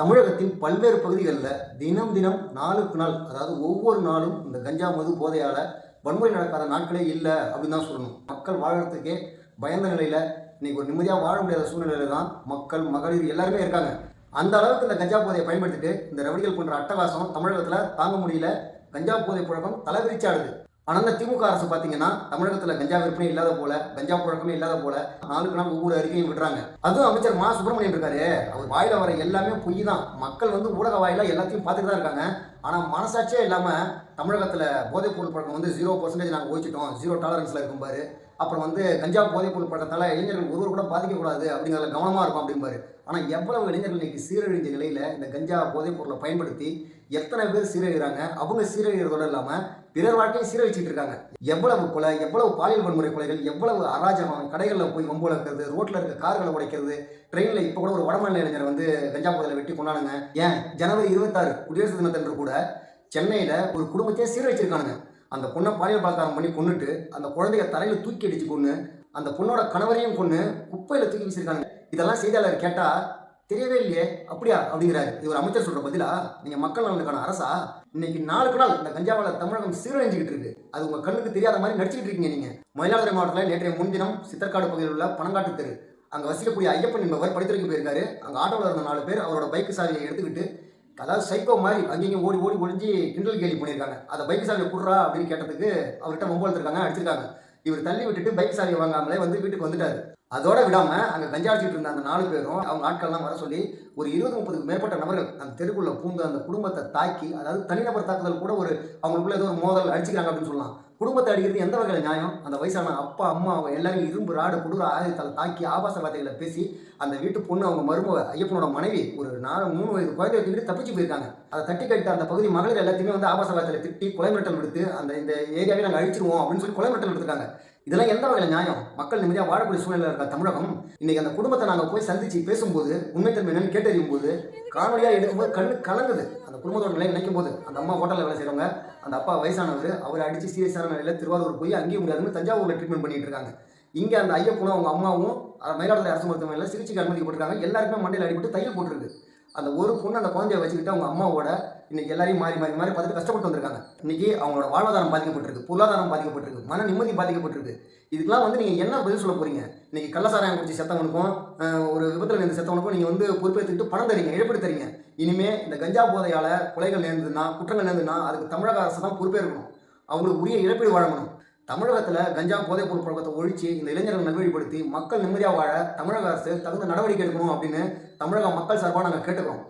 தமிழகத்தின் பல்வேறு பகுதிகளில் தினம் தினம் நாளுக்கு நாள் அதாவது ஒவ்வொரு நாளும் இந்த கஞ்சா மது போதையால் வன்முறை நடக்காத நாட்களே இல்லை அப்படின்னு தான் சொல்லணும். மக்கள் வாழறதுக்கே பயந்த நிலையில் இன்னைக்கு ஒரு நிம்மதியாக வாழ முடியாத சூழ்நிலையில தான் மக்கள் மகளிர் எல்லாருமே இருக்காங்க. அந்த அளவுக்கு இந்த கஞ்சா போதையை பயன்படுத்திட்டு இந்த ரவடிகள் போன்ற அட்டகாசம் தமிழகத்தில் தாங்க முடியல. கஞ்சா போதை புழக்கம் தலைவிரிச்சாடுது ஆனால் இந்த திமுக அரசு பார்த்தீங்கன்னா தமிழகத்தில் கஞ்சா விற்பனை இல்லாத போல கஞ்சா புழக்கமே இல்லாத போல நாளுக்கு நாள் ஒவ்வொரு அறிக்கையும் விடுறாங்க. அதுவும் அமைச்சர் மா. சுப்பிரமணியன் இருக்காரு. அவர் வாயில வர எல்லாமே பொய் தான். மக்கள் வந்து ஊடக வாயில எல்லாத்தையும் பார்த்துட்டு தான் இருக்காங்க. ஆனால் மனசாட்சியே இல்லாமல் தமிழகத்தில் போதைப் பொருள் பழக்கம் வந்து ஜீரோ பர்சன்டேஜ் நாங்கள் ஒழிச்சிட்டோம் ஜீரோ டாலரன்ஸில் இருக்கும் பாரு. அப்புறம் வந்து கஞ்சா போதைப்பொருள் பொருள் இளைஞர்கள் ஒருவர் கூட பாதிக்கக்கூடாது அப்படிங்கிறதுல கவனமாக இருக்கும் அப்படிம்பாரு. ஆனால் எவ்வளவு இளைஞர்கள் இன்றைக்கி சீரழிஞ்ச நிலையில் இந்த கஞ்சா போதைப்பொருளை பயன்படுத்தி எத்தனை பேர் சீரழிகிறாங்க? அவங்க சீரழிகிறதோடு இல்லாமல் பிறர் வாழ்க்கையை சீரழிச்சிட்டு இருக்காங்க. எவ்வளவு கொலை எவ்வளவு பாலியல் வன்முறை கொலைகள் எவ்வளவு அராஜகம் கடைகளில் போய் வம்பு வளர்க்குறது ரோட்டில் இருக்க கார்களை உடைக்கிறது ட்ரெயினில் இப்போ கூட ஒரு வடமாநில இளைஞர் வந்து கஞ்சா போதையில் வெட்டி கொண்டானுங்க ஏன்? ஜனவரி இருபத்தாறு குடியரசு தினத்தன்று கூட சென்னையில் ஒரு குடும்பத்தையே சீரழிச்சிருக்கானுங்க. அந்த பொண்ணை பாலியல் பலாத்காரம் பண்ணி கொண்டுட்டு அந்த குழந்தைய தரையில் தூக்கி அடிச்சு கொண்டு அந்த பொண்ணோட கணவரையும் கொண்டு குப்பையில் தூக்கி வீசிருக்கானுங்க. இதெல்லாம் செய்தியாளர் கேட்டால் தெரியவே இல்லையே அப்படியா? அப்படிங்கிறாரு. இது ஒரு அமைச்சர் சொல்ற பதிலா? நீங்க மக்கள் நலனுக்கான அரசா? இன்னைக்கு நாளுக்கு நாள் இந்த கஞ்சாவால தமிழகம் சீரழிஞ்சுக்கிட்டு இருக்கு. அது உங்க கண்ணுக்கு தெரியாத மாதிரி நடிச்சிக்கிட்டு இருக்கீங்க நீங்க. மயிலாடுதுறை மாவட்டத்தில் நேற்றைய முன்தினம் சித்தர்காடு பகுதியில் உள்ள பணங்காட்டு தெரு. அங்கே வசிக்கக்கூடிய ஐயப்பன் என்பவர் படித்துறைக்கு போயிருக்காரு. அங்கே ஆட்டோவில் இருந்த நாலு பேர் அவரோட பைக் சாவியை எடுத்துக்கிட்டு அதாவது சைக்கோ மாதிரி அங்கேயும் ஓடி ஓடி ஒழிஞ்சு கிண்டல் கேலி பண்ணியிருக்காங்க. அதை பைக் சாவியை குடுறா அப்படின்னு கேட்டதுக்கு அவர்கிட்ட மொபைல் இருக்காங்க அடிச்சிருக்காங்க. இவர் தள்ளி விட்டுட்டு பைக் சாவியை வாங்காமலே வந்து வீட்டுக்கு வந்துட்டாரு. அதோட விடாம அங்க கஞ்சா அடிச்சுட்டு இருந்த அந்த நாலு பேரும் அவங்க ஆட்கள்லாம் வர சொல்லி ஒரு இருபது முப்பதுக்கு மேற்பட்ட நபர்கள் அந்த தெருக்குள்ள பூந்து அந்த குடும்பத்தை தாக்கி அதாவது தனிநபர் தாக்குதல் கூட ஒரு அவங்களுக்குள்ள ஏதோ ஒரு மோதல் அடிச்சுக்கிறாங்க அப்படின்னு சொல்லலாம். குடும்பத்தை அடிக்கிறது எந்த வகையில் நியாயம்? அந்த வயசான அப்பா அம்மா அவங்க எல்லாரும் இரும்பு ராடு குடுற ஆயுதத்தால் தாக்கி ஆபாச வார்த்தைகளை பேசி அந்த வீட்டு பொண்ணு அவங்க மருமக ஐயப்பனோட மனைவி ஒரு நாலு மூணு வயது குழந்தைய தூக்கிட்டு தப்பிச்சு போயிருக்காங்க. அதை தட்டி கட்ட அந்த பகுதி மகளிர் எல்லாத்தையுமே வந்து ஆபாச வார்த்தையில திட்டி கொலை மிரட்டல் விடுத்து அந்த இந்த ஏரியாவே நாங்கள் அழிச்சிருவோம் அப்படின்னு சொல்லி கொலை மிரட்டல் எடுத்துருக்காங்க இதெல்லாம் எந்த வகையில் நியாயம்? மக்கள் நிம்மதியாக வாழக்கூடிய சூழ்நிலை இருக்க தமிழகம் இன்னைக்கு அந்த குடும்பத்தை நாங்கள் போய் சந்திச்சு பேசும்போது உண்மைத்தன்மை என்னன்னு கேட்டறியும் போது காணொலியாக எடுக்கும்போது கண்ணு கலங்குது. அந்த குடும்பத்தோட நிலை நினைக்கும் போது அந்த அம்மா ஹோட்டலில் வேலை செய்கிறவங்க அந்த அப்பா வயசானவர் அவரை அடித்து சீரியஸான நிலையில் திருவாரூர் போய் அங்கேயும் முடியாதுன்னு தஞ்சாவூரில் ட்ரீட்மெண்ட் பண்ணிட்டு இருக்காங்க. இங்கே அந்த ஐயப்பனும் அவங்க அம்மாவும் மயிலாடுதுறை அரசு மருத்துவமனையில் சிகிச்சைக்கு அனுமதிக்கப்பட்டிருக்காங்க எல்லாருக்குமே மண்டையில் அடிபட்டு தையல் போட்டிருக்கு. அந்த ஒரு பொண்ணு அந்த குழந்தைய வச்சுக்கிட்டு அவங்க அம்மாவோட இன்னைக்கு எல்லாரையும் மாறி மாறி மாறி பார்த்துட்டு கஷ்டப்பட்டு வந்திருக்காங்க. இன்னைக்கு அவங்களோட வாழ்வாதாரம் பாதிக்கப்பட்டிருக்கு பொருளாதாரம் பாதிக்கப்பட்டிருக்கு மன நிம்மதி பாதிக்கப்பட்டிருக்கு. இதுக்கெல்லாம் வந்து நீங்கள் என்ன பதில் சொல்ல போறீங்க? இன்னைக்கு கள்ளசாராயம் குடிச்சு செத்தவனுக்கும் ஒரு விபத்தில் நேர்ந்து செத்தவனுக்கும் நீங்கள் வந்து பொறுப்பேற்றுக்கிட்டு பணம் தரீங்க இழப்பீடு தரீங்க. இனிமே இந்த கஞ்சா போதையால் கொலைகள் நேர்ந்ததுன்னா குற்றங்கள் நேர்ந்ததுன்னா அதுக்கு தமிழக அரசு தான் பொறுப்பேற்கணும். அவங்களுக்கு உரிய இழப்பீடு வழங்கணும். தமிழகத்தில் கஞ்சா போதைப் பொருள் பழக்கத்தை ஒழிச்சு இந்த இளைஞர்கள் நல்வழிப்படுத்தி மக்கள் நிம்மதியாக வாழ தமிழக அரசு தகுந்த நடவடிக்கை எடுக்கணும் அப்படின்னு தமிழக மக்கள் சார்பாக நாங்கள் கேட்டுக்கிறோம்.